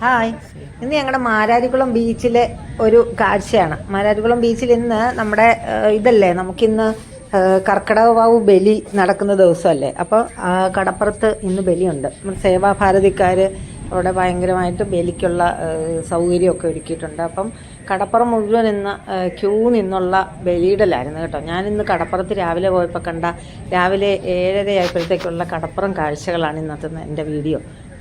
Hi. ഇന്ന് ഞങ്ങളുടെ മാരാരിക്കുളം ബീച്ചിലെ ഒരു കാഴ്ചയാണ്. മാരാരിക്കുളം ബീച്ചിൽ ഇന്ന് നമ്മുടെ ഇതല്ലേ നമുക്കിന്ന് കർക്കിടകവാവ് കർക്കിടക വാവ് ബലി നടക്കുന്ന ദിവസമല്ലേ അപ്പോൾ കടപ്പുറത്ത് ഇന്ന് ബലിയുണ്ട്. സേവാഭാരതിക്കാർ അവിടെ ഭയങ്കരമായിട്ട് ബലിക്കുള്ള സൗകര്യമൊക്കെ ഒരുക്കിയിട്ടുണ്ട്. അപ്പം കടപ്പുറം മുഴുവൻ ഇന്ന് ക്യൂ നിന്നുള്ള ബലിയിടലായിരുന്നു കേട്ടോ. ഞാനിന്ന് കടപ്പുറത്ത് രാവിലെ പോയപ്പോൾ കണ്ട രാവിലെ ഏഴര ആയപ്പോഴത്തേക്കുള്ള കടപ്പുറം കാഴ്ചകളാണ് ഇന്നത്തെ എന്റെ വീഡിയോ.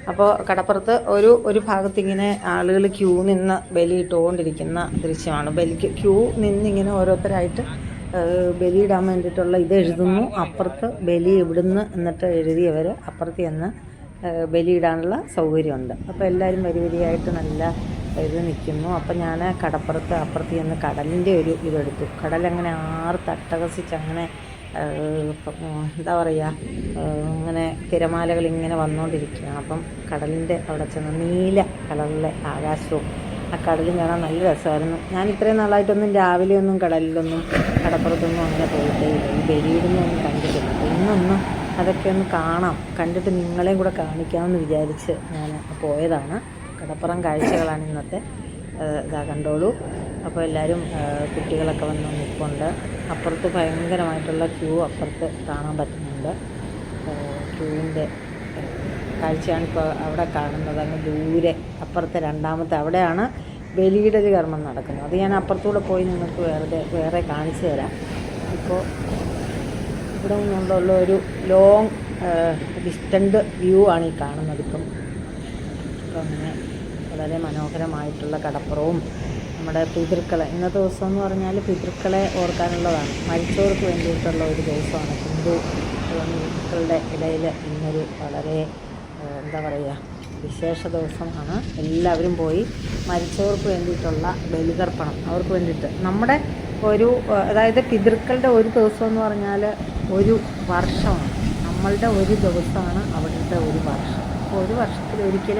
അപ്പോൾ കടപ്പുറത്ത് ഒരു ഒരു ഭാഗത്തിങ്ങനെ ആളുകൾ ക്യൂ നിന്ന് ബലിയിട്ടുകൊണ്ടിരിക്കുന്ന ദൃശ്യമാണ്. ബലിക്ക് ക്യൂ നിന്നിങ്ങനെ ഓരോരുത്തരായിട്ട് ബലിയിടാൻ വേണ്ടിയിട്ടുള്ള ഇത് എഴുതുന്നു. അപ്പുറത്ത് ബലി ഇവിടുന്ന് എന്നിട്ട് എഴുതിയവർ അപ്പുറത്ത് ചെന്ന് ബലിയിടാനുള്ള സൗകര്യമുണ്ട്. അപ്പോൾ എല്ലാവരും വരി വരിയായിട്ട് നല്ല ഇത് നിൽക്കുന്നു. അപ്പം ഞാൻ കടപ്പുറത്ത് അപ്പുറത്ത് ചെന്ന് കടലിന്റെ ഒരു ഇതെടുത്തു. കടലങ്ങനെ ആറ് തട്ടകസിച്ച് അങ്ങനെ എന്താ പറയുക ഇങ്ങനെ തിരമാലകൾ ഇങ്ങനെ വന്നുകൊണ്ടിരിക്കുകയാണ് അപ്പം കടലിന്റെ അവിടെ ചെന്ന് നീല കളറിലെ ആകാശവും ആ കടലും കാണാൻ നല്ല രസമായിരുന്നു. ഞാൻ ഇത്രയും നാളായിട്ടൊന്നും രാവിലെ ഒന്നും കടലിലൊന്നും കടപ്പുറത്തൊന്നും അങ്ങനെ പോയിട്ടേ ഈ ബലിയിടുന്നൊന്നും ഒന്നും കണ്ടിട്ടില്ല. ഇന്നൊന്നും അതൊക്കെ ഒന്ന് കാണാം. കണ്ടിട്ട് നിങ്ങളെയും കൂടെ കാണിക്കാമെന്ന് വിചാരിച്ച് ഞാൻ പോയതാണ്. കടപ്പുറം കാഴ്ചകളാണ് ഇന്നത്തെ. ഇതാ കണ്ടോളൂ. അപ്പോൾ എല്ലാവരും കുട്ടികളൊക്കെ വന്ന് നിൽപ്പുണ്ട്. അപ്പുറത്ത് ഭയങ്കരമായിട്ടുള്ള ക്യൂ അപ്പുറത്ത് കാണാൻ പറ്റുന്നുണ്ട്. ക്യൂവിന്റെ കാഴ്ചയാണ് ഇപ്പോൾ അവിടെ കാണുന്നത്. അങ്ങ് ദൂരെ അപ്പുറത്തെ രണ്ടാമത്തെ അവിടെയാണ് ബലിയിടൽ കർമ്മം നടക്കുന്നത്. അത് ഞാൻ അപ്പുറത്തൂടെ പോയി നിങ്ങൾക്ക് വേറെ വേറെ കാണിച്ചു തരാം. ഇപ്പോൾ ഇവിടെ നിന്നുള്ള ഒരു ലോങ് ഡിസ്റ്റന്റ് വ്യൂ ആണ് ഈ കാണുന്നത് ഇപ്പം. അപ്പം അങ്ങനെ വളരെ മനോഹരമായിട്ടുള്ള കടപ്പുറവും നമ്മുടെ പിതൃക്കളെ ഇന്നത്തെ ദിവസം എന്ന് പറഞ്ഞാൽ പിതൃക്കളെ ഓർക്കാനുള്ളതാണ്. മരിച്ചവർക്ക് വേണ്ടിയിട്ടുള്ള ഒരു ദിവസമാണ് ഹിന്ദു ഹിന്ദുക്കളുടെ ഇടയിൽ ഇന്നൊരു വളരെ എന്താ പറയുക വിശേഷ ദിവസമാണ്. എല്ലാവരും പോയി മരിച്ചവർക്ക് വേണ്ടിയിട്ടുള്ള ബലിതർപ്പണം. അവർക്ക് വേണ്ടിയിട്ട് നമ്മുടെ ഒരു അതായത് പിതൃക്കളുടെ ഒരു ദിവസം എന്ന് പറഞ്ഞാൽ ഒരു വർഷമാണ്. നമ്മളുടെ ഒരു ദിവസമാണ് അവരുടെ ഒരു വർഷം. അപ്പോൾ ഒരു വർഷത്തിൽ ഒരിക്കൽ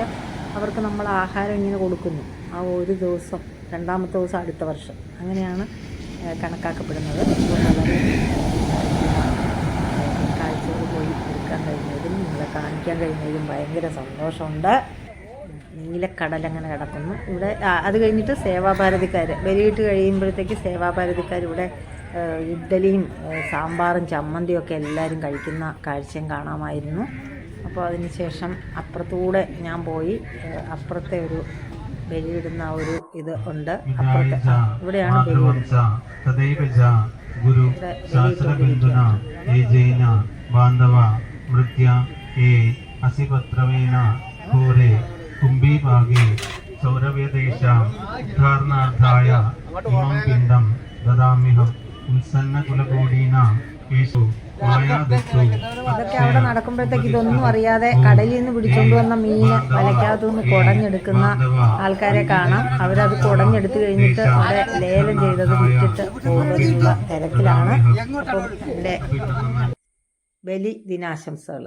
അവർക്ക് നമ്മൾ ആഹാരം ഇങ്ങനെ കൊടുക്കുന്നു. ആ ഒരു ദിവസം രണ്ടാമത്തെ ദിവസം അടുത്ത വർഷം. അങ്ങനെയാണ് കണക്കാക്കപ്പെടുന്നത്. കാഴ്ചകൾ പോയി എടുക്കാൻ കഴിഞ്ഞതിലും നിങ്ങളെ കാണിക്കാൻ കഴിഞ്ഞതിലും ഭയങ്കര സന്തോഷമുണ്ട്. നീലക്കടലങ്ങനെ കിടക്കുന്നു. ഇവിടെ അത് കഴിഞ്ഞിട്ട് സേവാഭാരതിക്കാർ വെളിയിട്ട് കഴിയുമ്പോഴത്തേക്ക് സേവാഭാരതിക്കാർ ഇവിടെ ഇഡ്ഡലിയും സാമ്പാറും ചമ്മന്തിയും ഒക്കെ എല്ലാവരും കഴിക്കുന്ന കാഴ്ചയും കാണാമായിരുന്നു. അപ്പോൾ അതിന് ശേഷം അപ്പുറത്തൂടെ ഞാൻ പോയി അപ്പുറത്തെ ഒരു ബലിയിടുന്ന ഒരു ഇത് ഉണ്ട്. അപ്പുറത്തെ ഇവിടെയാണ് ബലിയിടുന്നത് ഇമം പിണ്ഡം ദദാമ്യഹം ഉത്സന്നകുലകൂടീനാം അതൊക്കെ അവിടെ നടക്കുമ്പോഴത്തേക്ക് ഇതൊന്നും അറിയാതെ കടലിൽ നിന്ന് പിടിച്ചോണ്ട് വന്ന മീന് വലയ്ക്കകത്തു നിന്ന് കുടഞ്ഞെടുക്കുന്ന ആൾക്കാരെ കാണാം. അവരത് കുടഞ്ഞെടുത്തു കഴിഞ്ഞിട്ട് അവിടെ ലേലം ചെയ്തത് വിറ്റിട്ട് പോകുന്ന തിരക്കിലാണ്. അപ്പം ബലി ദിനാശംസകൾ